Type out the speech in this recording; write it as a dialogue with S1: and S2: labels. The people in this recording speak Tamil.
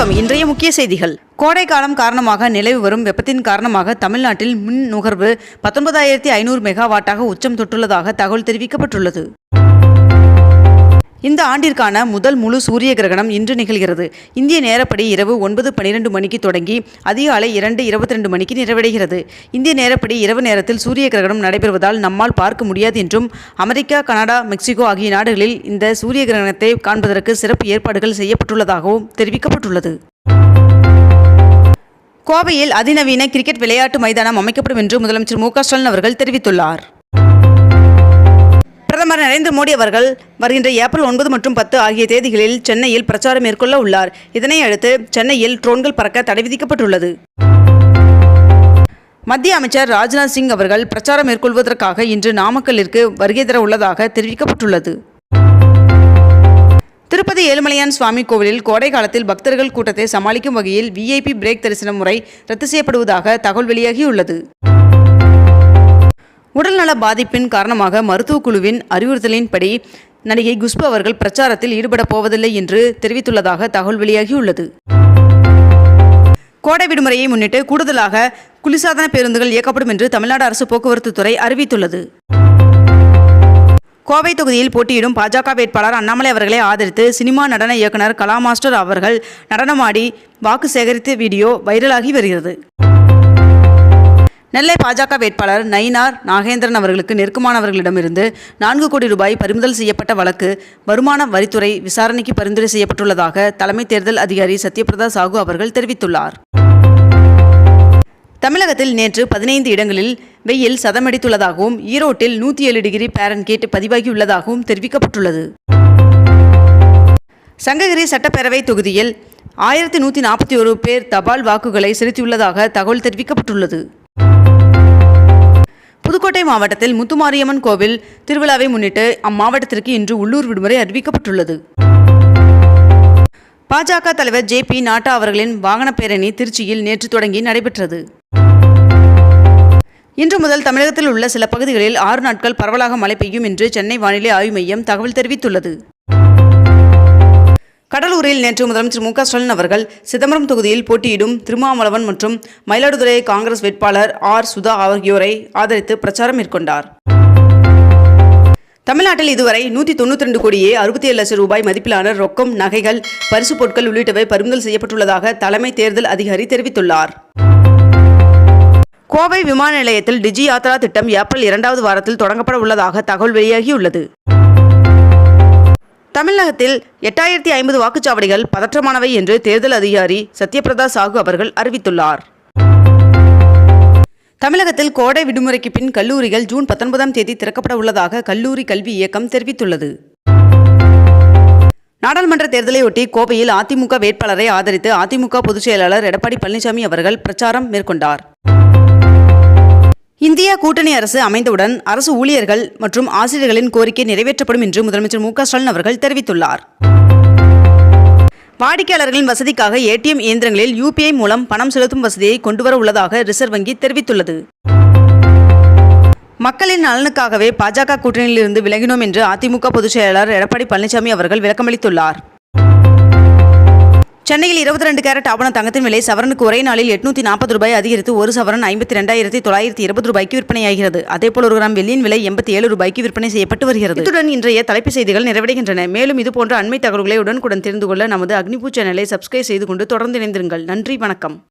S1: வணக்கம். இன்றைய முக்கிய செய்திகள். கோடை காலம் காரணமாக நிலவி வரும் வெப்பத்தின் காரணமாக தமிழ்நாட்டில் மின் நுகர்வு பத்தொன்பதாயிரத்தி ஐநூறு மெகாவாட்டாக உச்சம் தொட்டுள்ளதாக தகவல் தெரிவிக்கப்பட்டுள்ளது. இந்த ஆண்டிற்கான முதல் முழு சூரிய கிரகணம் இன்று நிகழ்கிறது. இந்திய நேரப்படி இரவு ஒன்பது பனிரெண்டு மணிக்கு தொடங்கி அதிகாலை இரண்டு இருபத்தி ரெண்டு மணிக்கு நிறைவடைகிறது. இந்திய நேரப்படி இரவு நேரத்தில் சூரிய கிரகணம் நடைபெறுவதால் நம்மால் பார்க்க முடியாது என்றும் அமெரிக்கா கனடா மெக்சிகோ ஆகிய நாடுகளில் இந்த சூரிய கிரகணத்தை காண்பதற்கு சிறப்பு ஏற்பாடுகள் செய்யப்பட்டுள்ளதாகவும் தெரிவிக்கப்பட்டுள்ளது. கோவையில் அதிநவீன கிரிக்கெட் விளையாட்டு மைதானம் அமைக்கப்படும் என்று முதலமைச்சர் மு க ஸ்டாலின் அவர்கள் தெரிவித்துள்ளார். பிரதமர் நரேந்திர மோடி அவர்கள் வருகின்ற ஏப்ரல் ஒன்பது மற்றும் பத்து ஆகிய தேதிகளில் சென்னையில் பிரச்சாரம் மேற்கொள்ள உள்ளார். இதனை அடுத்து சென்னையில் ட்ரோன்கள் பறக்க தடை விதிக்கப்பட்டுள்ளது. மத்திய அமைச்சர் ராஜ்நாத் சிங் அவர்கள் பிரச்சாரம் மேற்கொள்வதற்காக இன்று நாமக்கல்லிற்கு வருகை தர உள்ளதாக தெரிவிக்கப்பட்டுள்ளது. திருப்பதி ஏழுமலையான் சுவாமி கோவிலில் கோடை காலத்தில் பக்தர்கள் கூட்டத்தை சமாளிக்கும் வகையில் விஐபி பிரேக் தரிசன முறை ரத்து செய்யப்படுவதாக தகவல் வெளியாகியுள்ளது. உடல்நல பாதிப்பின் காரணமாக மருத்துவ குழுவின் அறிவுறுத்தலின்படி நடிகை குஷ்பு அவர்கள் பிரச்சாரத்தில் ஈடுபடப் போவதில்லை என்று தெரிவித்துள்ளதாக தகவல் வெளியாகியுள்ளது. கோடை விடுமுறையை முன்னிட்டு கூடுதலாக குளிர்சாதன பேருந்துகள் இயக்கப்படும் என்று தமிழ்நாடு அரசு போக்குவரத்து துறை அறிவித்துள்ளது. கோவை தொகுதியில் போட்டியிடும் பாஜக வேட்பாளர் அண்ணாமலை அவர்களை ஆதரித்து சினிமா நடன இயக்குனர் கலா மாஸ்டர் அவர்கள் நடனமாடி வாக்கு சேகரித்த வீடியோ வைரலாகி வருகிறது. நெல்லை பாஜக வேட்பாளர் நயினார் நாகேந்திரன் அவர்களுக்கு நெருக்கமானவர்களிடமிருந்து நான்கு கோடி ரூபாய் பறிமுதல் செய்யப்பட்ட வழக்கு வருமான வரித்துறை விசாரணைக்கு பரிந்துரை செய்யப்பட்டுள்ளதாக தலைமை தேர்தல் அதிகாரி சத்யபிரதா சாகு அவர்கள் தெரிவித்துள்ளார். தமிழகத்தில் நேற்று பதினைந்து இடங்களில் வெயில் சதமடித்துள்ளதாகவும் ஈரோட்டில் நூற்றி ஏழு டிகிரி பேரன்கேட் பதிவாகியுள்ளதாகவும் தெரிவிக்கப்பட்டுள்ளது. சங்ககிரி சட்டப்பேரவை தொகுதியில் ஆயிரத்தி நூற்றி நாற்பத்தி ஒரு பேர் தபால் வாக்குகளை செலுத்தியுள்ளதாக தகவல் தெரிவிக்கப்பட்டுள்ளது. புதுக்கோட்டை மாவட்டத்தில் முத்துமாரியம்மன் கோவில் திருவிழாவை முன்னிட்டு அம்மாவட்டத்திற்கு இன்று உள்ளூர் விடுமுறை அறிவிக்கப்பட்டுள்ளது. பாஜக தலைவர் ஜே பி நாட்டா அவர்களின் வாகன பேரணி திருச்சியில் நேற்று தொடங்கி நடைபெற்றது. இன்று முதல் தமிழகத்தில் உள்ள சில பகுதிகளில் ஆறு நாட்கள் பரவலாக மழை பெய்யும் என்று சென்னை வானிலை ஆய்வு மையம் தகவல் தெரிவித்துள்ளது. கடலூரில் நேற்று முதலமைச்சர் மு க ஸ்டாலின் அவர்கள் சிதம்பரம் தொகுதியில் போட்டியிடும் திருமாவளவன் மற்றும் மயிலாடுதுறை காங்கிரஸ் வேட்பாளர் ஆர் சுதா ஆகியோரை ஆதரித்து பிரச்சாரம் மேற்கொண்டார். தமிழ்நாட்டில் இதுவரை நூற்றி தொண்ணூற்றி ரெண்டு கோடியே அறுபத்தி ஏழு லட்சம் ரூபாய் மதிப்பிலான ரொக்கம் நகைகள் பரிசுப் பொருட்கள் உள்ளிட்டவை பறிமுதல் செய்யப்பட்டுள்ளதாக தலைமை தேர்தல் அதிகாரி தெரிவித்துள்ளார். கோவை விமான நிலையத்தில் டிஜி யாத்ரா திட்டம் ஏப்ரல் இரண்டாவது வாரத்தில் தொடங்கப்பட உள்ளதாக தகவல் வெளியாகியுள்ளது. தமிழகத்தில் எட்டாயிரத்தி ஐம்பது வாக்குச்சாவடிகள் பதற்றமானவை என்று தேர்தல் அதிகாரி சத்யபிரதா சாகு அவர்கள் அறிவித்துள்ளார். தமிழகத்தில் கோடை விடுமுறைக்கு பின் கல்லூரிகள் ஜூன் பத்தொன்பதாம் தேதி திறக்கப்பட உள்ளதாக கல்லூரி கல்வி இயக்கம் தெரிவித்துள்ளது. நாடாளுமன்ற தேர்தலையொட்டி கோவையில் அதிமுக வேட்பாளரை ஆதரித்து அதிமுக பொதுச்செயலாளர் எடப்பாடி பழனிசாமி அவர்கள் பிரச்சாரம் மேற்கொண்டார். இந்தியா கூட்டணி அரசு அமைந்தவுடன் அரசு ஊழியர்கள் மற்றும் ஆசிரியர்களின் கோரிக்கை நிறைவேற்றப்படும் என்று முதலமைச்சர் மு ஸ்டாலின் அவர்கள் தெரிவித்துள்ளார். வாடிக்கையாளர்களின் வசதிக்காக ஏடிஎம் இயந்திரங்களில் யூபிஐ மூலம் பணம் செலுத்தும் வசதியை கொண்டுவர உள்ளதாக ரிசர்வ் வங்கி தெரிவித்துள்ளது. மக்களின் நலனுக்காகவே பாஜக கூட்டணியிலிருந்து விலகினோம் என்று அதிமுக பொதுச் செயலாளர் எடப்பாடி பழனிசாமி அவர்கள் விளக்கமளித்துள்ளார். சென்னையில் இருபத்தி ரெண்டு கேரட் ஆவண தங்கத்தின் விலை சவரனுக்கு ஒரே நாளில் எட்நூத்தி நாற்பது ரூபாய் அதிகரித்து ஒரு சவரன் ஐம்பத்தி ரெண்டாயிரத்தி தொள்ளாயிரத்தி இருபது ரூபாய்க்கு விற்பனையாகிறது. அதேபோல் ஒரு கிராம் வெள்ளியின் விலை எண்பத்தி ஏழு ரூபாய்க்கு விற்பனை செய்யப்பட்டு வருகிறது. இத்துடன் இன்றைய தலைப்பு செய்திகள் நிறைவடைகின்றன. மேலும் இதுபோன்ற அண்மை தகவல்களை உடனுக்குடன் தெரிந்து கொள்ள நமது அக்னிபூ சேனலை சப்ஸ்கிரைப் செய்து கொண்டு தொடர்ந்து இணைந்திருங்கள். நன்றி வணக்கம்.